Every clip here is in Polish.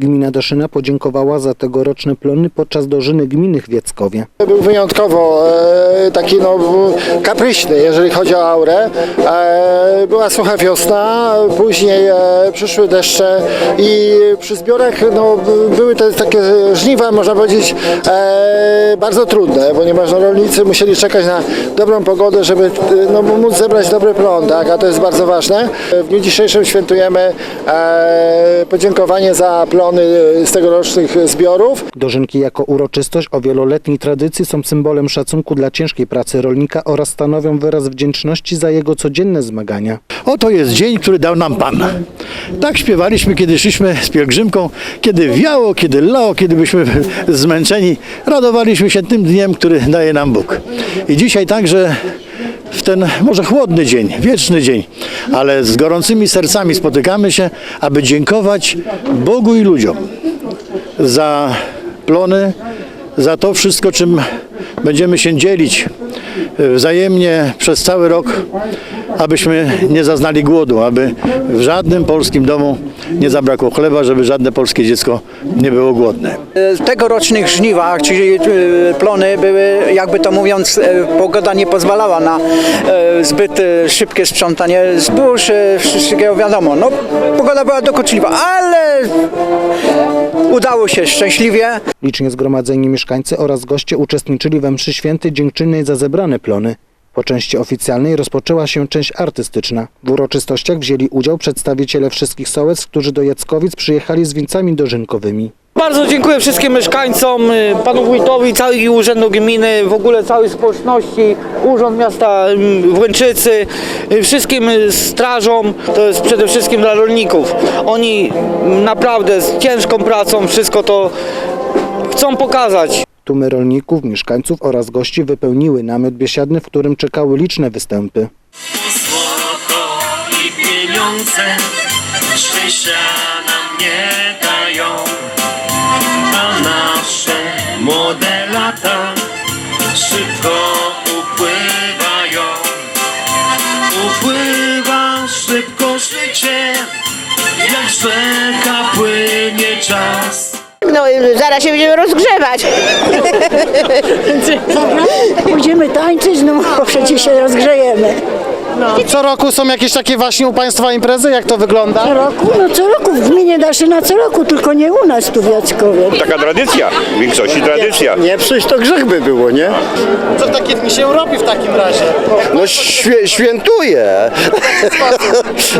Gmina Doszyna podziękowała za tegoroczne plony podczas dożyny gminy Chwieckowie. Był wyjątkowo e, taki no, kapryśny, jeżeli chodzi o aurę. E, była sucha wiosna, później e, przyszły deszcze i przy zbiorach no, były te takie żniwa, można powiedzieć, e, bardzo trudne, ponieważ no, rolnicy musieli czekać na dobrą pogodę, żeby no, móc zebrać dobry plon, tak? a to jest bardzo ważne. W dniu dzisiejszym świętujemy e, podziękowanie za plony z tegorocznych zbiorów. Dożynki jako uroczystość o wieloletniej tradycji są symbolem szacunku dla ciężkiej pracy rolnika oraz stanowią wyraz wdzięczności za jego codzienne zmagania. Oto jest dzień, który dał nam Pan. Tak śpiewaliśmy, kiedy szliśmy z pielgrzymką, kiedy wiało, kiedy lało, kiedy byliśmy zmęczeni. Radowaliśmy się tym dniem, który daje nam Bóg. I dzisiaj także w ten może chłodny dzień, wieczny dzień, ale z gorącymi sercami spotykamy się, aby dziękować Bogu i ludziom za plony, za to wszystko, czym będziemy się dzielić e, wzajemnie przez cały rok, abyśmy nie zaznali głodu, aby w żadnym polskim domu nie zabrakło chleba, żeby żadne polskie dziecko nie było głodne. W tegorocznych żniwach, czyli e, plony były, jakby to mówiąc, e, pogoda nie pozwalała na e, zbyt e, szybkie sprzątanie zbóż, e, wszystkiego wiadomo. No, pogoda była dokuczliwa, ale udało się szczęśliwie. Licznie zgromadzeni mieszkańcy oraz goście uczestniczyli we mszy świętej dziękczynnej za zebrane plony. Po części oficjalnej rozpoczęła się część artystyczna. W uroczystościach wzięli udział przedstawiciele wszystkich sołectw, którzy do Jackowic przyjechali z wieńcami dożynkowymi. Bardzo dziękuję wszystkim mieszkańcom, y, panu wójtowi, całej urzędu gminy, w ogóle całej społeczności, urząd miasta Włęczycy, y, wszystkim strażom, to jest przede wszystkim dla rolników. Oni naprawdę z ciężką pracą wszystko to chcą pokazać. Tłumy rolników, mieszkańców oraz gości wypełniły namiot biesiadny, w którym czekały liczne występy. złoto i pieniądze szczęścia nam nie dają, a nasze młode lata szybko upływają. Upływa szybko życie, jak rzeka płynie czas. No zaraz się będziemy rozgrzewać. Pójdziemy tańczyć, no bo przecież się rozgrzejemy. Co roku są jakieś takie właśnie u Państwa imprezy? Jak to wygląda? Co roku? No co roku w gminie Daszyna co roku, tylko nie u nas tu w Jackowie. Taka tradycja, w większości tradycja. Nie, przecież to grzech by było, nie? Co w takim dni się robi w takim razie? No świe, świętuję.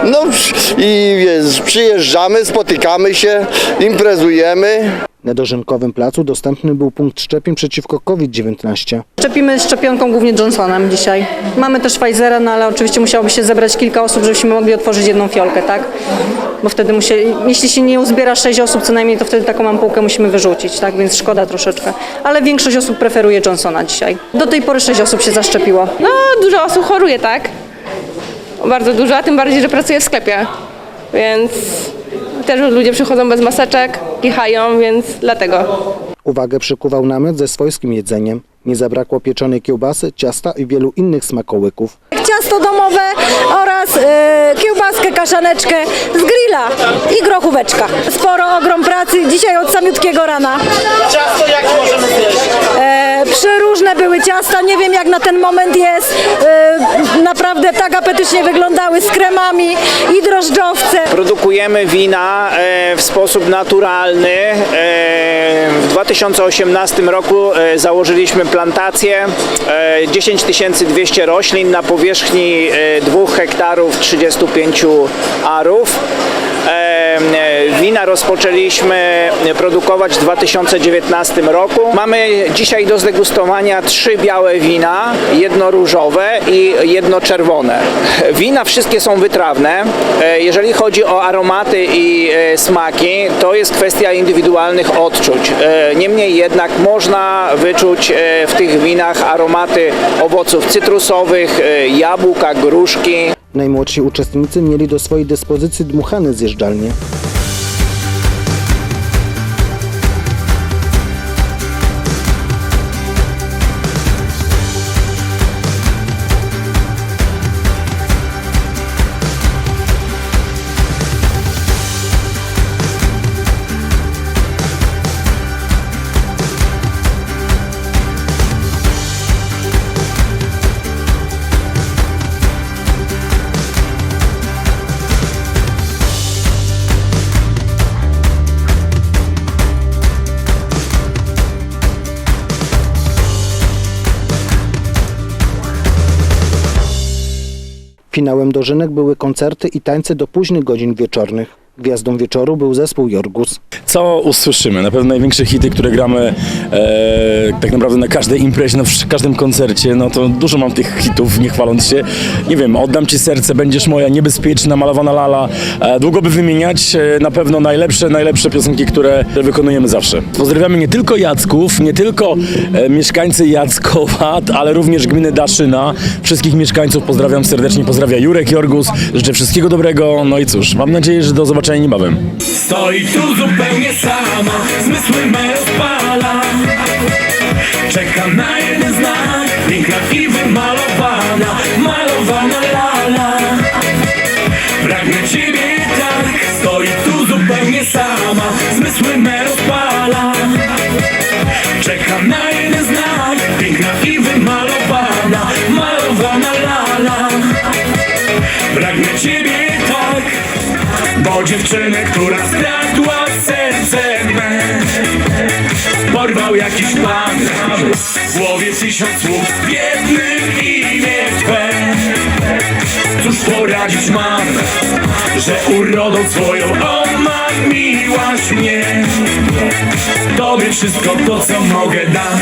No i jest, przyjeżdżamy, spotykamy się, imprezujemy. Na dożynkowym placu dostępny był punkt szczepień przeciwko COVID-19. Szczepimy szczepionką głównie Johnsonem dzisiaj. Mamy też Pfizera, no ale oczywiście musiałoby się zebrać kilka osób, żebyśmy mogli otworzyć jedną fiolkę, tak? Bo wtedy musi, jeśli się nie uzbiera sześć osób co najmniej, to wtedy taką ampułkę musimy wyrzucić, tak? Więc szkoda troszeczkę. Ale większość osób preferuje Johnsona dzisiaj. Do tej pory sześć osób się zaszczepiło. No dużo osób choruje, tak? Bardzo dużo, a tym bardziej, że pracuję w sklepie. Więc też ludzie przychodzą bez maseczek, kichają, więc dlatego. Uwagę przykuwał namiot ze swojskim jedzeniem. Nie zabrakło pieczonej kiełbasy, ciasta i wielu innych smakołyków. Ciasto domowe oraz e, kaszaneczkę z grilla i grochóweczka. Sporo, ogrom pracy dzisiaj od samiutkiego rana. Ciasto jakie możemy zjeść? E, przeróżne były ciasta, nie wiem jak na ten moment jest. E, naprawdę tak apetycznie wyglądały z kremami i drożdżowce. Produkujemy wina e, w sposób naturalny. E, w 2018 roku e, założyliśmy plantację e, 10 200 roślin na powierzchni e, 2 hektarów 35 Arolfo Wina rozpoczęliśmy produkować w 2019 roku. Mamy dzisiaj do zdegustowania trzy białe wina, jedno różowe i jedno czerwone. Wina wszystkie są wytrawne. E, Jeżeli chodzi o aromaty i e, smaki, to jest kwestia indywidualnych odczuć. E, Niemniej jednak można wyczuć w tych winach aromaty owoców cytrusowych, jabłka, gruszki. Najmłodsi uczestnicy mieli do swojej dyspozycji dmuchane zjeżdżalnie. Finałem dożynek były koncerty i tańce do późnych godzin wieczornych. Gwiazdą wieczoru był zespół Jorgus. Co usłyszymy? Na pewno największe hity, które gramy e, tak naprawdę na każdej imprezie, na wsz- każdym koncercie, no to dużo mam tych hitów, nie chwaląc się. Nie wiem, oddam ci serce, będziesz moja, niebezpieczna, malowana lala. E, długo by wymieniać, e, na pewno najlepsze, najlepsze piosenki, które wykonujemy zawsze. Pozdrawiamy nie tylko Jacków, nie tylko e, mieszkańcy Jackowa, ale również gminy Daszyna. Wszystkich mieszkańców pozdrawiam serdecznie, pozdrawia Jurek Jorgus, życzę wszystkiego dobrego, no i cóż, mam nadzieję, że do zobaczenia niebawem. Stoi tu zupełnie sama Zmysły me rozpala Czeka na dziewczynę, która skradła serce me Porwał jakiś pan W głowie tysiąc słów w jednym imię Twe Cóż poradzić mam Że urodą swoją on ma miłaś mnie Tobie wszystko to co mogę dać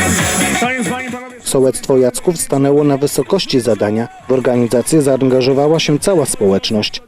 Sołectwo Jacków stanęło na wysokości zadania. W organizację zaangażowała się cała społeczność.